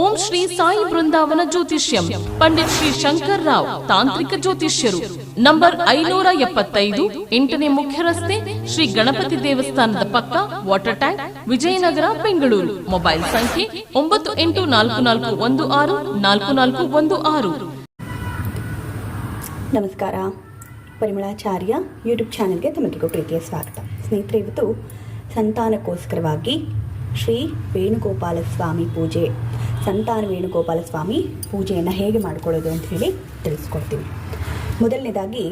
ಓಂ ಶ್ರೀ ಸಾಯಿ ಬೃಂದಾವನ ಜ್ಯೋತಿಷ್ಯಂ. ಪಂಡಿತ್ ಶ್ರೀ ಶಂಕರ್ ರಾವ್, ತಾಂತ್ರಿಕ ಜ್ಯೋತಿಷ್ಯರು. ನಂಬರ್ ಐನೂರ ಎಪ್ಪತ್ತೈದು, ಎಂಟನೇ ಮುಖ್ಯ ರಸ್ತೆ ಶ್ರೀ ಗಣಪತಿ ದೇವಸ್ಥಾನದ ಪಕ್ಕ, water tank, Vijayanagar, Bengaluru. Mobile ಸಂಖ್ಯೆ ಒಂಬತ್ತು ಎಂಟು ನಾಲ್ಕು ನಾಲ್ಕು ಒಂದು ಆರು, ನಾಲ್ಕು ನಾಲ್ಕು ಒಂದು ಆರು. ನಮಸ್ಕಾರ. ಪರಿಮಳಾಚಾರ್ಯ ಯೂಟ್ಯೂಬ್ ಚಾನೆಲ್ಗೆ ತಮಗಿಗೂ ಪ್ರೀತಿಯ ಸ್ವಾಗತ. ಸ್ನೇಹಿತರೆ, ಇವತ್ತು ಸಂತಾನಕ್ಕೋಸ್ಕರವಾಗಿ ಶ್ರೀ ವೇಣುಗೋಪಾಲ ಸ್ವಾಮಿ ಪೂಜೆ. ಸಂತಾನ ವೇಣುಗೋಪಾಲ ಸ್ವಾಮಿ ಪೂಜೆಯನ್ನು ಹೇಗೆ ಮಾಡ್ಕೊಳ್ಳೋದು ಅಂತ ಹೇಳಿ ತಿಳಿಸ್ಕೊಡ್ತೀವಿ ಮೊದಲನೇದಾಗಿ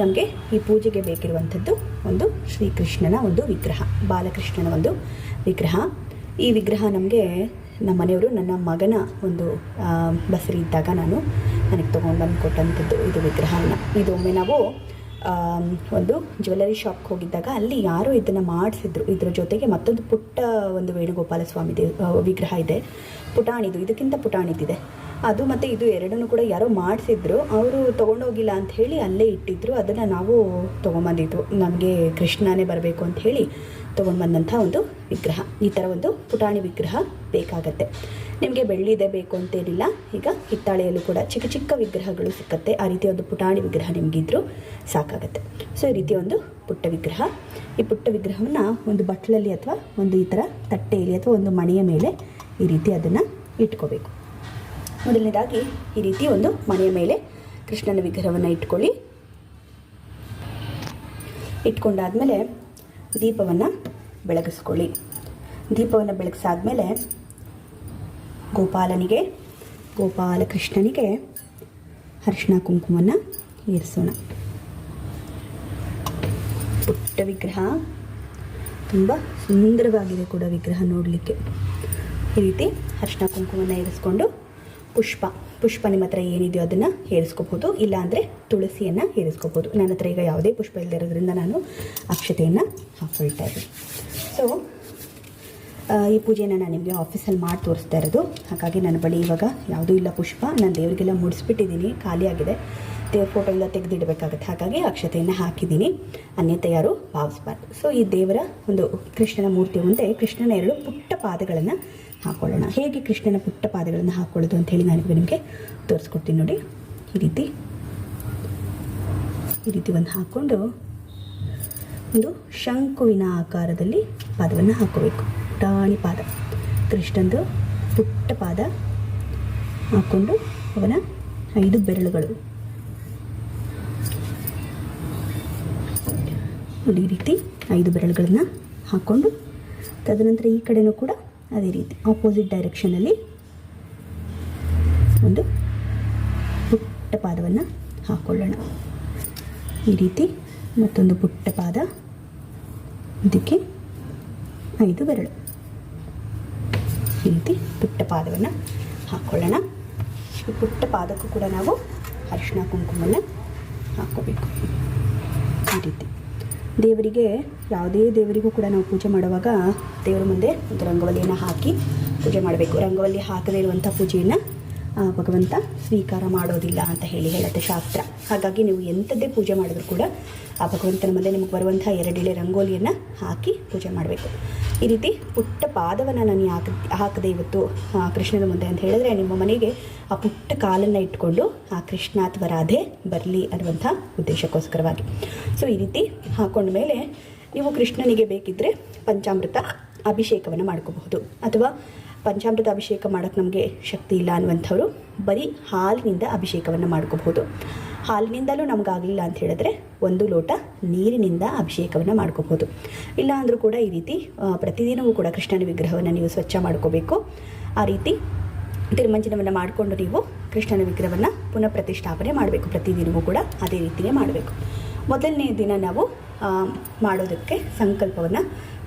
ನಮಗೆ ಈ ಪೂಜೆಗೆ ಬೇಕಿರುವಂಥದ್ದು ಒಂದು ಶ್ರೀಕೃಷ್ಣನ ಒಂದು ವಿಗ್ರಹ, ಬಾಲಕೃಷ್ಣನ ಒಂದು ವಿಗ್ರಹ. ಈ ವಿಗ್ರಹ ನಮಗೆ ನಮ್ಮ ಮನೆಯವರು, ನನ್ನ ಮಗನ ಒಂದು ಬಸರಿ ಇದ್ದಾಗ ನಾನು ನನಗೆ ತೊಗೊಂಡು ಬಂದು ಕೊಟ್ಟಂಥದ್ದು ಇದು ವಿಗ್ರಹನ ಇದೊಮ್ಮೆ ನಾವು ಒಂದು ಜ್ಯುವೆಲ್ಲರಿ ಶಾಪ್ಗೆ ಹೋಗಿದ್ದಾಗ ಅಲ್ಲಿ ಯಾರೋ ಇದನ್ನು ಮಾಡಿಸಿದ್ರು. ಇದ್ರ ಜೊತೆಗೆ ಮತ್ತೊಂದು ಪುಟ್ಟ ಒಂದು ವೇಣುಗೋಪಾಲ ಸ್ವಾಮಿ ದೇವ್ ವಿಗ್ರಹ ಇದೆ. ಪುಟಾಣಿದು, ಇದಕ್ಕಿಂತ ಪುಟಾಣಿದಿದೆ. ಅದು ಮತ್ತು ಇದು ಎರಡನ್ನೂ ಕೂಡ ಯಾರೋ ಮಾಡಿಸಿದ್ರು. ಅವರು ತೊಗೊಂಡೋಗಿಲ್ಲ ಅಂತ ಹೇಳಿ ಅಲ್ಲೇ ಇಟ್ಟಿದ್ರು. ಅದನ್ನು ನಾವು ತೊಗೊಂಬಂದಿದ್ದು ನಮಗೆ ಕೃಷ್ಣನೇ ಬರಬೇಕು ಅಂತ ಹೇಳಿ ತೊಗೊಂಡ್ಬಂದಂಥ ಒಂದು ವಿಗ್ರಹ. ಈ ಥರ ಒಂದು ಪುಟಾಣಿ ವಿಗ್ರಹ ಬೇಕಾಗತ್ತೆ. ನಿಮಗೆ ಬೆಳ್ಳಿದೆ ಬೇಕು ಅಂತೇನಿಲ್ಲ ಈಗ ಹಿತ್ತಾಳೆಯಲ್ಲೂ ಕೂಡ ಚಿಕ್ಕ ಚಿಕ್ಕ ವಿಗ್ರಹಗಳು ಸಿಕ್ಕತ್ತೆ. ಆ ರೀತಿಯ ಒಂದು ಪುಟಾಣಿ ವಿಗ್ರಹ ನಿಮಗಿದ್ರು ಸಾಕಾಗತ್ತೆ. ಸೊ ಈ ರೀತಿಯ ಒಂದು ಪುಟ್ಟ ವಿಗ್ರಹ. ಈ ಪುಟ್ಟ ವಿಗ್ರಹವನ್ನು ಒಂದು ಬಟ್ಲಲ್ಲಿ ಅಥವಾ ಒಂದು ಈ ಥರ ತಟ್ಟೆಯಲ್ಲಿ ಅಥವಾ ಒಂದು ಮಣೆಯ ಮೇಲೆ ಈ ರೀತಿ ಅದನ್ನು ಇಟ್ಕೋಬೇಕು. ಮೊದಲನೇದಾಗಿ ಈ ರೀತಿ ಒಂದು ಮನೆಯ ಮೇಲೆ ಕೃಷ್ಣನ ವಿಗ್ರಹವನ್ನು ಇಟ್ಕೊಳ್ಳಿ. ಇಟ್ಕೊಂಡಾದ್ಮೇಲೆ ದೀಪವನ್ನು ಬೆಳಗಿಸ್ಕೊಳ್ಳಿ. ದೀಪವನ್ನು ಬೆಳಗಿಸಾದ್ಮೇಲೆ ಗೋಪಾಲನಿಗೆ, ಗೋಪಾಲಕೃಷ್ಣನಿಗೆ ಅರಿಶಿಣ ಕುಂಕುಮನ ಏರಿಸೋಣ. ಪುಟ್ಟ ವಿಗ್ರಹ. ತುಂಬ ಸುಂದರವಾಗಿದೆ ಕೂಡ ವಿಗ್ರಹ ನೋಡಲಿಕ್ಕೆ. ಈ ರೀತಿ ಅರಿಶಿಣ ಕುಂಕುಮವನ್ನು ಏರಿಸ್ಕೊಂಡು ಪುಷ್ಪ ಪುಷ್ಪ ನಿಮ್ಮ ಹತ್ರ ಏನಿದೆಯೋ ಅದನ್ನು ಏರಿಸ್ಕೋಬೋದು. ಇಲ್ಲಾಂದರೆ ತುಳಸಿಯನ್ನು ಏರಿಸ್ಕೋಬೋದು. ನನ್ನ ಹತ್ರ ಈಗ ಯಾವುದೇ ಪುಷ್ಪ ಇಲ್ಲದೆ ಇರೋದ್ರಿಂದ ನಾನು ಅಕ್ಷತೆಯನ್ನು ಹಾಕ್ಕೊಳ್ತಾ ಇದ್ದೀನಿ. ಸೊ ಈ ಪೂಜೆನ ನಾನು ನಿಮಗೆ ಆಫೀಸಲ್ಲಿ ಮಾಡಿ ತೋರಿಸ್ತಾ ಇರೋದು. ಹಾಗಾಗಿ ನನ್ನ ಬಳಿ ಇವಾಗ ಯಾವುದೂ ಇಲ್ಲ ಪುಷ್ಪ. ನಾನು ದೇವರಿಗೆಲ್ಲ ಮುಡಿಸ್ಬಿಟ್ಟಿದ್ದೀನಿ. ಖಾಲಿಯಾಗಿದೆ ದೇವ್ರ ಫೋಟೋ ಎಲ್ಲ ತೆಗೆದಿಡಬೇಕಾಗುತ್ತೆ. ಹಾಗಾಗಿ ಅಕ್ಷತೆಯನ್ನು ಹಾಕಿದ್ದೀನಿ. ಅನ್ಯತೆ ಯಾರು ಭಾವಿಸ್ಬಾರ್ದು. ಸೊ ಈ ದೇವರ ಒಂದು ಕೃಷ್ಣನ ಮೂರ್ತಿ ಮುಂದೆ ಕೃಷ್ಣನ ಎರಡು ಪುಟ್ಟ ಪಾದಗಳನ್ನು ಹಾಕ್ಕೊಳ್ಳೋಣ ಹೇಗೆ ಕೃಷ್ಣನ ಪುಟ್ಟ ಪಾದಗಳನ್ನು ಹಾಕ್ಕೊಳ್ಳೋದು ಅಂತ ಹೇಳಿ ನಾನು ನಿಮಗೆ ತೋರಿಸ್ಕೊಡ್ತೀನಿ ನೋಡಿ. ಈ ರೀತಿ. ಈ ರೀತಿ ಒಂದು ಹಾಕ್ಕೊಂಡು ಒಂದು ಶಂಕುವಿನ ಆಕಾರದಲ್ಲಿ ಪಾದವನ್ನು ಹಾಕೋಬೇಕು ಪುಟಾಣಿ ಪಾದ. ಕೃಷ್ಣಂದು ಪುಟ್ಟ ಪಾದ ಹಾಕ್ಕೊಂಡು ಅವನ ಐದು ಬೆರಳುಗಳು. ಈ ರೀತಿ ಐದು ಬೆರಳುಗಳನ್ನು ಹಾಕ್ಕೊಂಡು ತದನಂತರ ಈ ಕಡೆನೂ ಕೂಡ ಅದೇ ರೀತಿ ಆಪೋಸಿಟ್ ಡೈರೆಕ್ಷನಲ್ಲಿ ಒಂದು ಪುಟ್ಟ ಪಾದವನ್ನು ಹಾಕ್ಕೊಳ್ಳೋಣ ಈ ರೀತಿ ಮತ್ತೊಂದು ಪುಟ್ಟ ಪಾದ. ಇದಕ್ಕೆ ಐದು ಬೆರಳು. ಈ ರೀತಿ ಪುಟ್ಟ ಪಾದವನ್ನು ಹಾಕ್ಕೊಳ್ಳೋಣ ಈ ಪುಟ್ಟ ಪಾದಕ್ಕೂ ಕೂಡ ನಾವು ಅರಿಶಿಣ ಕುಂಕುಮವನ್ನು ಹಾಕ್ಕೋಬೇಕು. ಈ ರೀತಿ. ದೇವರಿಗೆ, ಯಾವುದೇ ದೇವರಿಗೂ ಕೂಡ ನಾವು ಪೂಜೆ ಮಾಡುವಾಗ ದೇವರ ಮುಂದೆ ಒಂದು ರಂಗವಲ್ಲಿಯನ್ನು ಹಾಕಿ ಪೂಜೆ ಮಾಡಬೇಕು. ರಂಗವಲ್ಲಿ ಹಾಕದೇ ಇರುವಂಥ ಪೂಜೆಯನ್ನು ಭಗವಂತ ಸ್ವೀಕಾರ ಮಾಡೋದಿಲ್ಲ ಅಂತ ಹೇಳಿ ಹೇಳುತ್ತೆ ಶಾಸ್ತ್ರ. ಹಾಗಾಗಿ ನೀವು ಎಂಥದ್ದೇ ಪೂಜೆ ಮಾಡಿದ್ರು ಕೂಡ ಆ ಭಗವಂತನ ಮುಂದೆ ನಿಮಗೆ ಬರುವಂಥ ಎರಡೆಳೆ ರಂಗೋಲಿಯನ್ನು ಹಾಕಿ ಪೂಜೆ ಮಾಡಬೇಕು. ಈ ರೀತಿ ಪುಟ್ಟ ಪಾದವನ್ನು ನಾನು ಹಾಕ, ಹಾಕದೆ ಇವತ್ತು ಕೃಷ್ಣನ ಮುಂದೆ ಅಂತ ಹೇಳಿದ್ರೆ ನಿಮ್ಮ ಮನೆಗೆ ಆ ಪುಟ್ಟ ಕಾಲನ್ನು ಇಟ್ಕೊಂಡು ಆ ಕೃಷ್ಣ ಅಥವಾ ರಾಧೆ ಬರಲಿ ಅನ್ನುವಂಥ ಉದ್ದೇಶಕ್ಕೋಸ್ಕರವಾಗಿ. ಸೊ ಈ ರೀತಿ ಹಾಕೊಂಡ ಮೇಲೆ ನೀವು ಕೃಷ್ಣನಿಗೆ ಬೇಕಿದ್ದರೆ ಪಂಚಾಮೃತ ಅಭಿಷೇಕವನ್ನು ಮಾಡ್ಕೋಬಹುದು. ಅಥವಾ ಪಂಚಾಮೃತ ಅಭಿಷೇಕ ಮಾಡೋಕ್ಕೆ ನಮಗೆ ಶಕ್ತಿ ಇಲ್ಲ ಅನ್ನುವಂಥವ್ರು ಬರೀ ಹಾಲಿನಿಂದ ಅಭಿಷೇಕವನ್ನು ಮಾಡ್ಕೋಬಹುದು. ಹಾಲಿನಿಂದಲೂ ನಮಗಾಗಲಿಲ್ಲ ಅಂತ ಹೇಳಿದ್ರೆ ಒಂದು ಲೋಟ ನೀರಿನಿಂದ ಅಭಿಷೇಕವನ್ನು ಮಾಡ್ಕೋಬಹುದು. ಇಲ್ಲ ಅಂದರೂ ಕೂಡ ಈ ರೀತಿ ಪ್ರತಿದಿನವೂ ಕೂಡ ಕೃಷ್ಣನ ವಿಗ್ರಹವನ್ನು ನೀವು ಸ್ವಚ್ಛ ಮಾಡ್ಕೋಬೇಕು. ಆ ರೀತಿ ತಿರುಮಂಜನವನ್ನು ಮಾಡಿಕೊಂಡು ನೀವು ಕೃಷ್ಣನ ವಿಗ್ರಹವನ್ನು ಪುನಃ ಪ್ರತಿಷ್ಠಾಪನೆ ಮಾಡಬೇಕು. ಪ್ರತಿದಿನವೂ ಕೂಡ ಅದೇ ರೀತಿಯೇ ಮಾಡಬೇಕು. ಮೊದಲನೇ ದಿನ ನಾವು ಮಾಡೋದಕ್ಕೆ ಸಂಕಲ್ಪವನ್ನು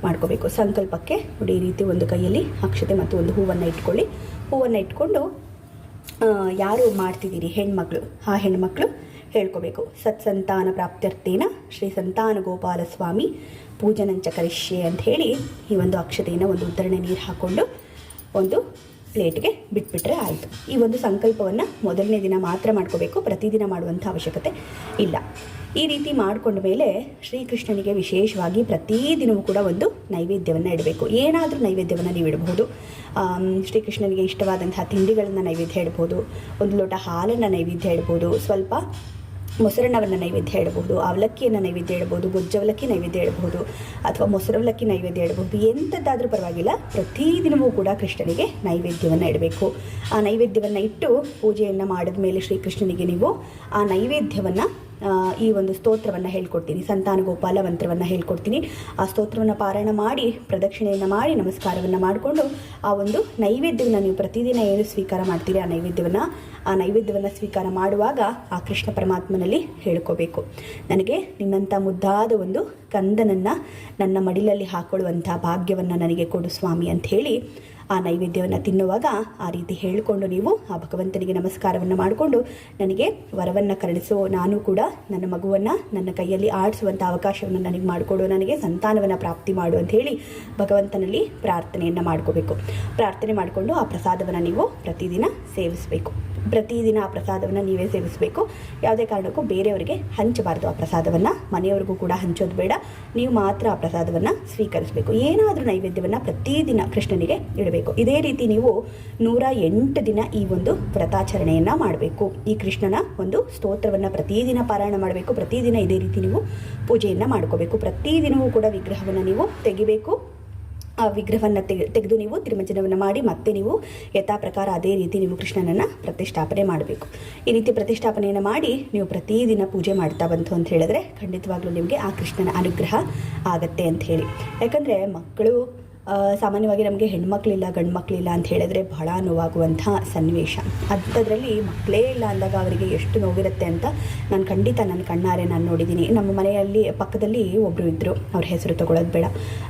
ಮಾಡ್ಕೋಬೇಕು. ಸಂಕಲ್ಪಕ್ಕೆ ನೋಡಿ, ಈ ರೀತಿ ಒಂದು ಕೈಯಲ್ಲಿ ಅಕ್ಷತೆ ಮತ್ತು ಒಂದು ಹೂವನ್ನು ಇಟ್ಕೊಳ್ಳಿ. ಹೂವನ್ನು ಇಟ್ಕೊಂಡು ಯಾರು ಮಾಡ್ತಿದ್ದೀರಿ? ಹೆಣ್ಮಕ್ಳು. ಆ ಹೆಣ್ಮಕ್ಳು ಹೇಳ್ಕೋಬೇಕು. ಸತ್ಸಂತಾನ ಪ್ರಾಪ್ತ್ಯರ್ಥೇನ ಶ್ರೀ ಸಂತಾನ ಗೋಪಾಲ ಸ್ವಾಮಿ ಪೂಜನಂಚ ಕರಿಷ್ಯೆ ಅಂತ ಹೇಳಿ ಈ ಒಂದು ಅಕ್ಷತೆಯನ್ನು ಒಂದು ಉದ್ದರಣೆ ನೀರು ಹಾಕ್ಕೊಂಡು ಒಂದು ಪ್ಲೇಟ್ಗೆ ಬಿಟ್ಬಿಟ್ರೆ ಆಯಿತು. ಈ ಒಂದು ಸಂಕಲ್ಪವನ್ನು ಮೊದಲನೇ ದಿನ ಮಾತ್ರ ಮಾಡ್ಕೋಬೇಕು. ಪ್ರತಿದಿನ ಮಾಡುವಂಥ ಅವಶ್ಯಕತೆ ಇಲ್ಲ. ಈ ರೀತಿ ಮಾಡಿಕೊಂಡ ಮೇಲೆ ಶ್ರೀಕೃಷ್ಣನಿಗೆ ವಿಶೇಷವಾಗಿ ಪ್ರತಿದಿನವೂ ಕೂಡ ಒಂದು ನೈವೇದ್ಯವನ್ನು ಇಡಬೇಕು. ಏನಾದರೂ ನೈವೇದ್ಯವನ್ನು ನೀವು ಇಡಬಹುದು. ಶ್ರೀಕೃಷ್ಣನಿಗೆ ಇಷ್ಟವಾದಂತಹ ತಿಂಡಿಗಳನ್ನು ನೈವೇದ್ಯ ಇಡ್ಬೋದು ಒಂದು ಲೋಟ ಹಾಲನ್ನು ನೈವೇದ್ಯ ಇಡ್ಬೋದು ಸ್ವಲ್ಪ ಮೊಸರನ್ನವನ್ನು ನೈವೇದ್ಯ ಇಡಬಹುದು ಅವಲಕ್ಕಿಯನ್ನು ನೈವೇದ್ಯ ಇಡಬಹುದು ಗೊಜ್ಜವಲಕ್ಕಿ ನೈವೇದ್ಯ ಇಡಬಹುದು ಅಥವಾ ಮೊಸರವಲಕ್ಕಿ ನೈವೇದ್ಯ ಇಡಬಹುದು ಎಂಥದ್ದಾದರೂ ಪರವಾಗಿಲ್ಲ. ಪ್ರತಿದಿನವೂ ಕೂಡ ಕೃಷ್ಣನಿಗೆ ನೈವೇದ್ಯವನ್ನು ಇಡಬೇಕು. ಆ ನೈವೇದ್ಯವನ್ನು ಇಟ್ಟು ಪೂಜೆಯನ್ನು ಮಾಡಿದ ಮೇಲೆ ಶ್ರೀಕೃಷ್ಣನಿಗೆ ನೀವು ಆ ನೈವೇದ್ಯವನ್ನು ಈ ಒಂದು ಸ್ತೋತ್ರವನ್ನು ಹೇಳ್ಕೊಡ್ತೀನಿ. ಸಂತಾನ ಗೋಪಾಲ ಮಂತ್ರವನ್ನು ಹೇಳ್ಕೊಡ್ತೀನಿ. ಆ ಸ್ತೋತ್ರವನ್ನು ಪಾರಾಯಣ ಮಾಡಿ, ಪ್ರದಕ್ಷಿಣೆಯನ್ನು ಮಾಡಿ, ನಮಸ್ಕಾರವನ್ನು ಮಾಡಿಕೊಂಡು ಆ ಒಂದು ನೈವೇದ್ಯವನ್ನು ನೀವು ಪ್ರತಿದಿನ ಏನು ಸ್ವೀಕಾರ ಮಾಡ್ತೀರಿ, ಆ ನೈವೇದ್ಯವನ್ನು ಆ ನೈವೇದ್ಯವನ್ನು ಸ್ವೀಕಾರ ಮಾಡುವಾಗ ಆ ಕೃಷ್ಣ ಪರಮಾತ್ಮನಲ್ಲಿ ಹೇಳ್ಕೋಬೇಕು. ನನಗೆ ನಿನ್ನಂಥ ಮುದ್ದಾದ ಒಂದು ಕಂದನನ್ನು ನನ್ನ ಮಡಿಲಲ್ಲಿ ಹಾಕೊಳ್ಳುವಂಥ ಭಾಗ್ಯವನ್ನು ನನಗೆ ಕೊಡು ಸ್ವಾಮಿ ಅಂತ ಹೇಳಿ ಆ ನೈವೇದ್ಯವನ್ನು ತಿನ್ನುವಾಗ ಆ ರೀತಿ ಹೇಳಿಕೊಂಡು ನೀವು ಆ ಭಗವಂತನಿಗೆ ನಮಸ್ಕಾರವನ್ನು ಮಾಡಿಕೊಂಡು ನನಗೆ ವರವನ್ನು ಕರುಣಿಸೋ ನಾನು ಕೂಡ ನನ್ನ ಮಗುವನ್ನು ನನ್ನ ಕೈಯಲ್ಲಿ ಆಡಿಸುವಂಥ ಅವಕಾಶವನ್ನು ನನಗೆ ಮಾಡಿಕೊಡು, ನನಗೆ ಸಂತಾನವನ್ನು ಪ್ರಾಪ್ತಿ ಮಾಡು ಅಂತ ಹೇಳಿ ಭಗವಂತನಲ್ಲಿ ಪ್ರಾರ್ಥನೆಯನ್ನು ಮಾಡ್ಕೋಬೇಕು. ಪ್ರಾರ್ಥನೆ ಮಾಡಿಕೊಂಡು ಆ ಪ್ರಸಾದವನ್ನು ನೀವು ಪ್ರತಿದಿನ ಸೇವಿಸಬೇಕು. ಪ್ರತಿದಿನ ಆ ಪ್ರಸಾದವನ್ನು ನೀವೇ ಸೇವಿಸಬೇಕು. ಯಾವುದೇ ಕಾರಣಕ್ಕೂ ಬೇರೆಯವರಿಗೆ ಹಂಚಬಾರ್ದು ಆ ಪ್ರಸಾದವನ್ನು. ಮನೆಯವರಿಗೂ ಕೂಡ ಹಂಚೋದು ಬೇಡ. ನೀವು ಮಾತ್ರ ಆ ಪ್ರಸಾದವನ್ನು ಸ್ವೀಕರಿಸಬೇಕು. ಏನಾದರೂ ನೈವೇದ್ಯವನ್ನು ಪ್ರತಿದಿನ ಕೃಷ್ಣನಿಗೆ ಇಡಬೇಕು. ಇದೇ ರೀತಿ ನೀವು ನೂರ ಎಂಟು ದಿನ ಈ ಒಂದು ವ್ರತಾಚರಣೆಯನ್ನು ಮಾಡಬೇಕು. ಈ ಕೃಷ್ಣನ ಒಂದು ಸ್ತೋತ್ರವನ್ನು ಪ್ರತಿದಿನ ಪಾರಾಯಣ ಮಾಡಬೇಕು. ಪ್ರತಿದಿನ ಇದೇ ರೀತಿ ನೀವು ಪೂಜೆಯನ್ನು ಮಾಡ್ಕೋಬೇಕು. ಪ್ರತಿದಿನವೂ ಕೂಡ ವಿಗ್ರಹವನ್ನು ನೀವು ತೆಗಿಬೇಕು. ಆ ವಿಗ್ರಹವನ್ನು ತೆಗೆ, ತೆಗೆದು ನೀವು ತಿರುಮಂಜನವನ್ನು ಮಾಡಿ ಮತ್ತೆ ನೀವು ಯಥಾ ಪ್ರಕಾರ ಅದೇ ರೀತಿ ನೀವು ಕೃಷ್ಣನನ್ನು ಪ್ರತಿಷ್ಠಾಪನೆ ಮಾಡಬೇಕು. ಈ ರೀತಿ ಪ್ರತಿಷ್ಠಾಪನೆಯನ್ನು ಮಾಡಿ ನೀವು ಪ್ರತಿದಿನ ಪೂಜೆ ಮಾಡ್ತಾ ಬಂತು ಅಂತ ಹೇಳಿದ್ರೆ ಖಂಡಿತವಾಗ್ಲೂ ನಿಮಗೆ ಆ ಕೃಷ್ಣನ ಅನುಗ್ರಹ ಆಗತ್ತೆ ಅಂತ ಹೇಳಿ. ಯಾಕಂದರೆ ಮಕ್ಕಳು ಸಾಮಾನ್ಯವಾಗಿ ನಮಗೆ ಹೆಣ್ಮಕ್ಳಿಲ್ಲ ಗಂಡು ಮಕ್ಕಳಿಲ್ಲ ಅಂತ ಹೇಳಿದ್ರೆ ಬಹಳ ನೋವಾಗುವಂಥ ಸನ್ನಿವೇಶ. ಅಂಥದ್ರಲ್ಲಿ ಮಕ್ಕಳೇ ಇಲ್ಲ ಅಂದಾಗ ಅವರಿಗೆ ಎಷ್ಟು ನೋವಿರುತ್ತೆ ಅಂತ ನಾನು ಖಂಡಿತ ನನ್ನ ಕಣ್ಣಾರೆ ನಾನು ನೋಡಿದ್ದೀನಿ. ನಮ್ಮ ಮನೆಯಲ್ಲಿ ಪಕ್ಕದಲ್ಲಿ ಒಬ್ಬರು ಇದ್ದರು ಅವ್ರ ಹೆಸರು ತಗೊಳ್ಳೋದು ಬೇಡ.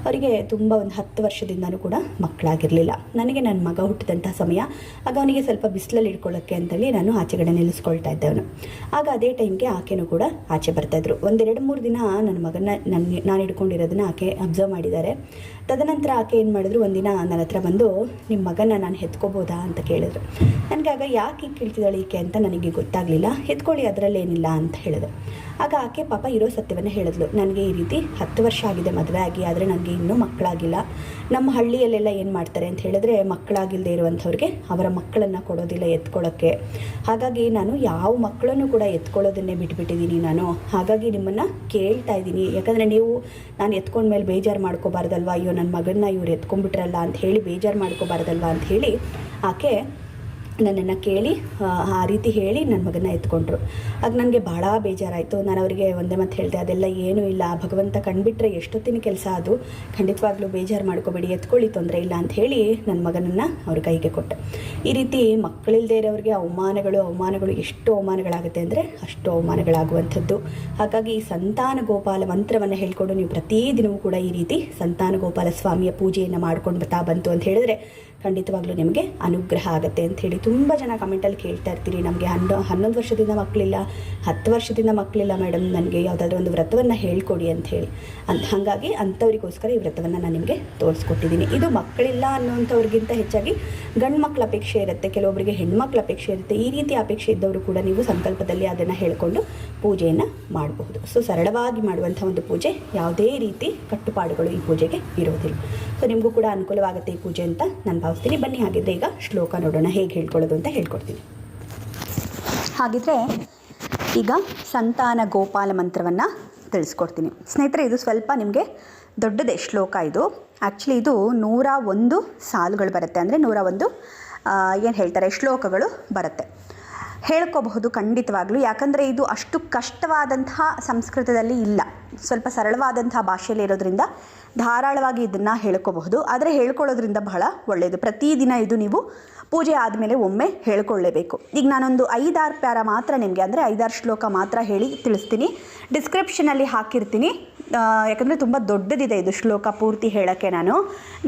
ಅವರಿಗೆ ತುಂಬ ಒಂದು ಹತ್ತು ವರ್ಷದಿಂದನೂ ಕೂಡ ಮಕ್ಕಳಾಗಿರಲಿಲ್ಲ. ನನಗೆ ನನ್ನ ಮಗ ಹುಟ್ಟಿದಂಥ ಸಮಯ, ಆಗ ಅವನಿಗೆ ಸ್ವಲ್ಪ ಬಿಸಿಲಲ್ಲಿ ಇಟ್ಕೊಳ್ಳೋಕ್ಕೆ ಅಂತೇಳಿ ನಾನು ಆಚೆಗಡೆ ನಿಲ್ಲಿಸ್ಕೊಳ್ತಾ ಇದ್ದೆ ಅವನು ಆಗ ಅದೇ ಟೈಮ್ಗೆ ಆಕೆನೂ ಕೂಡ ಆಚೆ ಬರ್ತಾಯಿದ್ರು ಒಂದೆರಡು ಮೂರು ದಿನ ನನ್ನ ಮಗನ ನನ್ನ ನಾನು ಹಿಡ್ಕೊಂಡಿರೋದನ್ನ ಆಕೆ ಅಬ್ಸರ್ವ್ ಮಾಡಿದ್ದಾರೆ. ತದನಂತರ ಆಕೆ ಏನು ಮಾಡಿದ್ರು? ಒಂದಿನ ನನ್ನ ಹತ್ರ ಬಂದು ನಿಮ್ಮ ಮಗನ ನಾನು ಎತ್ಕೋಬೋದಾ ಅಂತ ಕೇಳಿದ್ರು. ನನಗಾಗ ಯಾಕೆ ಕೇಳ್ತಿದ್ದಾಳೆ ಈಕೆ ಅಂತ ನನಗೆ ಗೊತ್ತಾಗಲಿಲ್ಲ. ಹೆತ್ಕೊಳ್ಳಿ, ಅದರಲ್ಲೇನಿಲ್ಲ ಅಂತ ಹೇಳಿದ್ರು. ಆಗ ಆಕೆ ಪಾಪ ಇರೋ ಸತ್ಯವನ್ನು ಹೇಳಿದ್ಲು. ನನಗೆ ಈ ರೀತಿ ಹತ್ತು ವರ್ಷ ಆಗಿದೆ ಮದುವೆ ಆಗಿ, ಆದರೆ ನನಗೆ ಇನ್ನೂ ಮಕ್ಕಳಾಗಿಲ್ಲ. ನಮ್ಮ ಹಳ್ಳಿಯಲ್ಲೆಲ್ಲ ಏನು ಮಾಡ್ತಾರೆ ಅಂತ ಹೇಳಿದ್ರೆ ಮಕ್ಕಳಾಗಿಲ್ಲದೆ ಇರುವಂಥವ್ರಿಗೆ ಅವರ ಮಕ್ಕಳನ್ನು ಕೊಡೋದಿಲ್ಲ ಎತ್ಕೊಳ್ಳೋಕ್ಕೆ ಹಾಗಾಗಿ ನಾನು ಯಾವ ಮಕ್ಕಳನ್ನು ಕೂಡ ಎತ್ಕೊಳ್ಳೋದನ್ನೇ ಬಿಟ್ಬಿಟ್ಟಿದ್ದೀನಿ ನಾನು. ಹಾಗಾಗಿ ನಿಮ್ಮನ್ನು ಕೇಳ್ತಾ ಇದ್ದೀನಿ. ಯಾಕಂದರೆ ನೀವು, ನಾನು ಎತ್ಕೊಂಡ್ಮೇಲೆ ಬೇಜಾರು ಮಾಡ್ಕೋಬಾರ್ದಲ್ವ? ಅಯ್ಯೋ ನನ್ನ ಮಗನ್ನ ಇವ್ರು ಎತ್ಕೊಂಡ್ಬಿಟ್ರಲ್ಲ ಅಂತ ಹೇಳಿ ಬೇಜಾರು ಮಾಡ್ಕೋಬಾರ್ದಲ್ವ ಅಂತ ಹೇಳಿ ಆಕೆ ನನ್ನನ್ನು ಕೇಳಿ ಆ, ರೀತಿ ಹೇಳಿ ನನ್ನ ಮಗನ ಎತ್ಕೊಂಡ್ರು. ಆಗ ನನಗೆ ಭಾಳ ಬೇಜಾರಾಯಿತು. ನಾನು ಅವರಿಗೆ ಒಂದೇ ಮಾತು ಹೇಳಿದೆ ಅದೆಲ್ಲ ಏನೂ ಇಲ್ಲ. ಭಗವಂತ ಕಂಡುಬಿಟ್ರೆ ಎಷ್ಟೊತ್ತಿನ ಕೆಲಸ ಅದು? ಖಂಡಿತವಾಗ್ಲೂ ಬೇಜಾರು ಮಾಡ್ಕೋಬೇಡಿ ಎತ್ಕೊಳ್ಳಿ ತೊಂದರೆ ಇಲ್ಲ ಅಂತ ಹೇಳಿ ನನ್ನ ಮಗನನ್ನು ಅವ್ರ ಕೈಗೆ ಕೊಟ್ಟೆ. ಈ ರೀತಿ ಮಕ್ಕಳಿಲ್ಲದೆ ಇರೋರಿಗೆ ಅವಮಾನಗಳು ಅವಮಾನಗಳು ಎಷ್ಟು ಅವಮಾನಗಳಾಗುತ್ತೆ ಅಂದರೆ ಅಷ್ಟು ಅವಮಾನಗಳಾಗುವಂಥದ್ದು. ಹಾಗಾಗಿ ಈ ಸಂತಾನ ಗೋಪಾಲ ಮಂತ್ರವನ್ನು ಹೇಳ್ಕೊಂಡು ನೀವು ಪ್ರತಿದಿನವೂ ಕೂಡ ಈ ರೀತಿ ಸಂತಾನ ಗೋಪಾಲ ಸ್ವಾಮಿಯ ಪೂಜೆಯನ್ನು ಮಾಡ್ಕೊಂಡು ಬರ್ತಾ ಬಂತು ಅಂತ ಹೇಳಿದ್ರೆ ಖಂಡಿತವಾಗ್ಲೂ ನಿಮಗೆ ಅನುಗ್ರಹ ಆಗುತ್ತೆ ಅಂತ ಹೇಳಿ ತುಂಬ ಜನ ಕಮೆಂಟಲ್ಲಿ ಕೇಳ್ತಾ ಇರ್ತೀರಿ. ನಮಗೆ ಹನ್ನೊ, ಹನ್ನೊಂದು ವರ್ಷದಿಂದ ಮಕ್ಕಳಿಲ್ಲ ಹತ್ತು ವರ್ಷದಿಂದ ಮಕ್ಕಳಿಲ್ಲ ಮೇಡಮ್ ನನಗೆ ಯಾವುದಾದ್ರೂ ಒಂದು ವ್ರತವನ್ನು ಹೇಳ್ಕೊಡಿ ಹೇಳಿ. ಅಂತ, ಹಾಗಾಗಿ ಅಂಥವರಿಗೋಸ್ಕರ ಈ ವ್ರತವನ್ನು ನಾನು ನಿಮಗೆ ತೋರಿಸ್ಕೊಟ್ಟಿದ್ದೀನಿ ಇದು ಮಕ್ಕಳಿಲ್ಲ ಅನ್ನೋಂಥವ್ರಿಗಿಂತ ಹೆಚ್ಚಾಗಿ ಗಂಡು ಮಕ್ಕಳ ಅಪೇಕ್ಷೆ ಇರುತ್ತೆ ಕೆಲವೊಬ್ಬರಿಗೆ ಹೆಣ್ಮಕ್ಳ ಅಪೇಕ್ಷೆ ಇರುತ್ತೆ. ಈ ರೀತಿ ಅಪೇಕ್ಷೆ ಇದ್ದವರು ಕೂಡ ನೀವು ಸಂಕಲ್ಪದಲ್ಲಿ ಅದನ್ನು ಹೇಳಿಕೊಂಡು ಪೂಜೆಯನ್ನು ಮಾಡಬಹುದು. ಸೊ ಸರಳವಾಗಿ ಮಾಡುವಂಥ ಒಂದು ಪೂಜೆ, ಯಾವುದೇ ರೀತಿ ಕಟ್ಟುಪಾಡುಗಳು ಈ ಪೂಜೆಗೆ ಇರೋದಿಲ್ಲ. ಸೊ ನಿಮಗೂ ಕೂಡ ಅನುಕೂಲವಾಗುತ್ತೆ ಈ ಪೂಜೆ ಅಂತ ನಾನು ಭಾವಿಸ್ತೀನಿ. ಬನ್ನಿ ಹಾಗಿದ್ರೆ ಈಗ ಶ್ಲೋಕ ನೋಡೋಣ, ಹೇಗೆ ಹೇಳ್ಕೊಳ್ಳೋದು ಅಂತ ಹೇಳ್ಕೊಡ್ತೀನಿ. ಹಾಗಿದ್ರೆ ಈಗ ಸಂತಾನ ಗೋಪಾಲ ಮಂತ್ರವನ್ನು ತಿಳಿಸ್ಕೊಡ್ತೀನಿ. ಸ್ನೇಹಿತರೆ, ಇದು ಸ್ವಲ್ಪ ನಿಮಗೆ ದೊಡ್ಡದೇ ಶ್ಲೋಕ ಇದು. ಆ್ಯಕ್ಚುಲಿ ಇದು ನೂರ ಒಂದು ಸಾಲುಗಳು ಬರುತ್ತೆ. ಅಂದರೆ ನೂರ ಒಂದು ಏನು ಹೇಳ್ತಾರೆ? ಶ್ಲೋಕಗಳು ಬರುತ್ತೆ. ಹೇಳ್ಕೋಬಹುದು ಖಂಡಿತವಾಗ್ಲೂ. ಯಾಕಂದರೆ ಇದು ಅಷ್ಟು ಕಷ್ಟವಾದಂತಹ ಸಂಸ್ಕೃತದಲ್ಲಿ ಇಲ್ಲ. ಸ್ವಲ್ಪ ಸರಳವಾದಂತಹ ಭಾಷೆಯಲ್ಲಿ ಇರೋದ್ರಿಂದ ಧಾರಾಳವಾಗಿ ಇದನ್ನು ಹೇಳ್ಕೋಬಹುದು. ಆದರೆ ಹೇಳ್ಕೊಳ್ಳೋದ್ರಿಂದ ಬಹಳ ಒಳ್ಳೆಯದು ಪ್ರತಿದಿನ ಇದು ನೀವು ಪೂಜೆ ಆದಮೇಲೆ ಒಮ್ಮೆ ಹೇಳ್ಕೊಳ್ಳೇಬೇಕು. ಈಗ ನಾನೊಂದು ಐದಾರು ಪ್ಯಾರ ಮಾತ್ರ ನಿಮಗೆ, ಅಂದರೆ ಐದಾರು ಶ್ಲೋಕ ಮಾತ್ರ ಹೇಳಿ ತಿಳಿಸ್ತೀನಿ. ಡಿಸ್ಕ್ರಿಪ್ಷನಲ್ಲಿ ಹಾಕಿರ್ತೀನಿ. ಯಾಕಂದರೆ ತುಂಬ ದೊಡ್ಡದಿದೆ ಇದು ಶ್ಲೋಕ ಪೂರ್ತಿ ಹೇಳೋಕ್ಕೆ ನಾನು.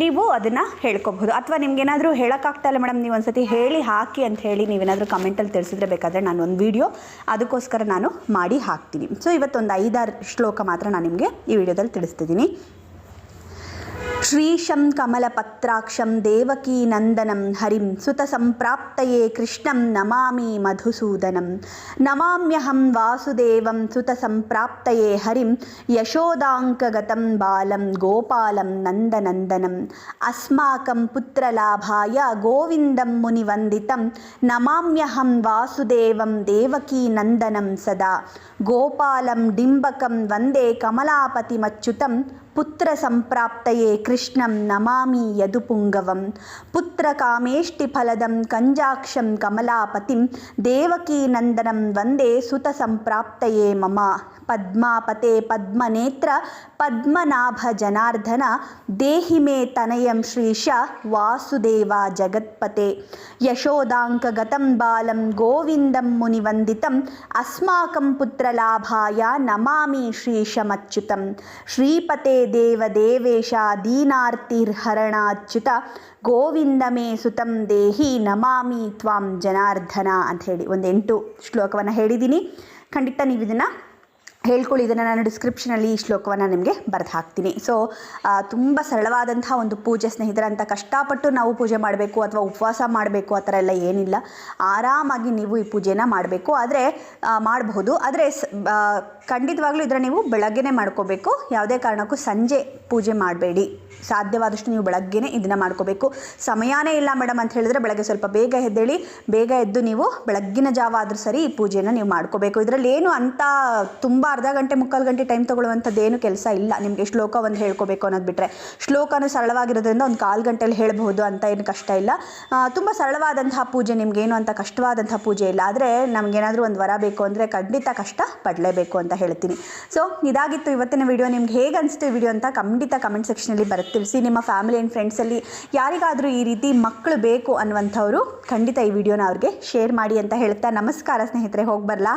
ನೀವು ಅದನ್ನು ಹೇಳ್ಕೊಬಹುದು. ಅಥವಾ ನಿಮ್ಗೇನಾದರೂ ಹೇಳೋಕ್ಕಾಗ್ತಾ ಇಲ್ಲ ಮೇಡಮ್ ನೀವು ಒಂದ್ಸತಿ ಹೇಳಿ ಹಾಕಿ ಅಂತ ಹೇಳಿ ನೀವೇನಾದರೂ ಕಮೆಂಟಲ್ಲಿ ತಿಳಿಸಿದ್ರೆ ಬೇಕಾದರೆ ನಾನು ಒಂದು ವಿಡಿಯೋ ಅದಕ್ಕೋಸ್ಕರ ನಾನು ಮಾಡಿ ಹಾಕ್ತೀನಿ. ಸೊ ಇವತ್ತೊಂದು ಐದಾರು ಶ್ಲೋಕ ಮಾತ್ರ ನಾನು ನಿಮಗೆ ಈ ವಿಡಿಯೋದಲ್ಲಿ ತಿಳಿಸ್ತಿದ್ದೀನಿ. శ్రీశం కమలపత్రాక్షం దేవకీనందనం హరిం సుత సంప్రాప్తయే కృష్ణం నమామి మధుసూదనం. నమామ్యహం వాసుదేవం సుత సంప్రాప్తయే హరిం యశోదాంకగతం బాలం గోపాలం నందనందనం. అస్మాకం పుత్రలాభాయ గోవిందం మునివందితం నమామ్యహం వాసుదేవం దేవకీ నందనం సదా. గోపాలం డింబకం వందే కమలాపతిమచ్యుతం पुत्रसम्प्राप्तये कृष्णं नमामि यदुपुङ्गवं पुत्रकामेष्टिफलदं कञ्जाक्षं कमलापतिं देवकीनन्दनं वन्दे सुतसम्प्राप्तये मम। पद्मापते पद्मनेत्र पद्मनाभजनार्दन देहि मे तनयं श्रीश वासुदेवा जगत्पते। यशोदाङ्कगतं बालं गोविन्दं मुनिवन्दितम् अस्माकं पुत्रलाभाय नमामि श्रीशमच्युतं श्रीपते ದೇವದೇವೇಶ ದೀನಾರ್ತಿರ್ಹರಣಾಚ್ಯುತ ಗೋವಿಂದ ಮೇ ಸುತಂ ದೇಹಿ ನಮಾಮಿ ತ್ವಾಂ ಜನಾರ್ಧನ ಅಂತ ಹೇಳಿ ಒಂದು ಎಂಟು ಶ್ಲೋಕವನ್ನು ಹೇಳಿದ್ದೀನಿ. ಖಂಡಿತ ನೀವು ಇದನ್ನು ಹೇಳ್ಕೊಳ್ಳಿ, ಇದನ್ನು ನಾನು ಡಿಸ್ಕ್ರಿಪ್ಷನಲ್ಲಿ ಈ ಶ್ಲೋಕವನ್ನು ನಿಮಗೆ ಬರೆದು ಹಾಕ್ತೀನಿ. ಸೊ ತುಂಬ ಸರಳವಾದಂತಹ ಒಂದು ಪೂಜೆ ಸ್ನೇಹಿತರಂತ ಕಷ್ಟಪಟ್ಟು ನಾವು ಪೂಜೆ ಮಾಡಬೇಕು ಅಥವಾ ಉಪವಾಸ ಮಾಡಬೇಕು ಆ ಥರ ಎಲ್ಲ ಏನಿಲ್ಲ. ಆರಾಮಾಗಿ ನೀವು ಈ ಪೂಜೆನ ಮಾಡಬೇಕು. ಆದರೆ ಮಾಡಬಹುದು. ಆದರೆ ಖಂಡಿತವಾಗ್ಲೂ ಇದರ ನೀವು ಬೆಳಗ್ಗೆನೇ ಮಾಡ್ಕೋಬೇಕು. ಯಾವುದೇ ಕಾರಣಕ್ಕೂ ಸಂಜೆ ಪೂಜೆ ಮಾಡಬೇಡಿ. ಸಾಧ್ಯವಾದಷ್ಟು ನೀವು ಬೆಳಗ್ಗೆನೇ ಇದನ್ನು ಮಾಡ್ಕೋಬೇಕು. ಸಮಯನೇ ಇಲ್ಲ ಮೇಡಮ್ ಅಂತ ಹೇಳಿದ್ರೆ ಬೆಳಗ್ಗೆ ಸ್ವಲ್ಪ ಬೇಗ ಎದ್ದೇಳಿ, ಬೇಗ ಎದ್ದು ನೀವು ಬೆಳಗ್ಗಿನ ಜಾವ ಆದರೂ ಸರಿ ಈ ಪೂಜೆಯನ್ನು ನೀವು ಮಾಡ್ಕೋಬೇಕು. ಇದರಲ್ಲಿ ಏನು ಅಂತ ತುಂಬ ಅರ್ಧ ಗಂಟೆ, ಮುಕ್ಕಾಲು ಗಂಟೆ ಟೈಮ್ ತೊಗೊಳ್ಳುವಂಥದ್ದು ಏನು ಕೆಲಸ ಇಲ್ಲ. ನಿಮಗೆ ಶ್ಲೋಕ ಒಂದು ಹೇಳ್ಕೋಬೇಕು ಅನ್ನೋದು ಬಿಟ್ಟರೆ ಶ್ಲೋಕನೂ ಸರಳವಾಗಿರೋದ್ರಿಂದ ಒಂದು ಕಾಲು ಗಂಟೆಯಲ್ಲಿ ಹೇಳ್ಬೋದು ಅಂತ ಏನು ಕಷ್ಟ ಇಲ್ಲ. ತುಂಬ ಸರಳವಾದಂತಹ ಪೂಜೆ ನಿಮಗೇನು ಅಂತ ಕಷ್ಟವಾದಂಥ ಪೂಜೆ ಇಲ್ಲ. ಆದರೆ ನಮಗೇನಾದರೂ ಒಂದು ವರ ಬೇಕು ಅಂದರೆ ಖಂಡಿತ ಕಷ್ಟ ಪಡಲೇಬೇಕು ಅಂತ ಹೇಳ್ತೀನಿ. ಸೊ ಇದಾಗಿತ್ತು ಇವತ್ತಿನ ವಿಡಿಯೋ ನಿಮ್ಗೆ ಹೇಗೆ ಅನಿಸ್ತು ಈ ವಿಡಿಯೋ ಅಂತ ಖಂಡಿತ ಕಮೆಂಟ್ ಸೆಕ್ಷನಲ್ಲಿ ತಿಳಿಸಿ. ನಿಮ್ಮ ಫ್ಯಾಮಿಲಿ ಆ್ಯಂಡ್ ಫ್ರೆಂಡ್ಸಲ್ಲಿ ಯಾರಿಗಾದರೂ ಈ ರೀತಿ ಮಕ್ಕಳು ಬೇಕು ಅನ್ನುವಂಥವ್ರು ಖಂಡಿತ ಈ ವಿಡಿಯೋನ ಅವ್ರಿಗೆ ಶೇರ್ ಮಾಡಿ ಅಂತ ಹೇಳ್ತಾ ನಮಸ್ಕಾರ ಸ್ನೇಹಿತರೆ. ಹೋಗಿ ಬರಲಾ?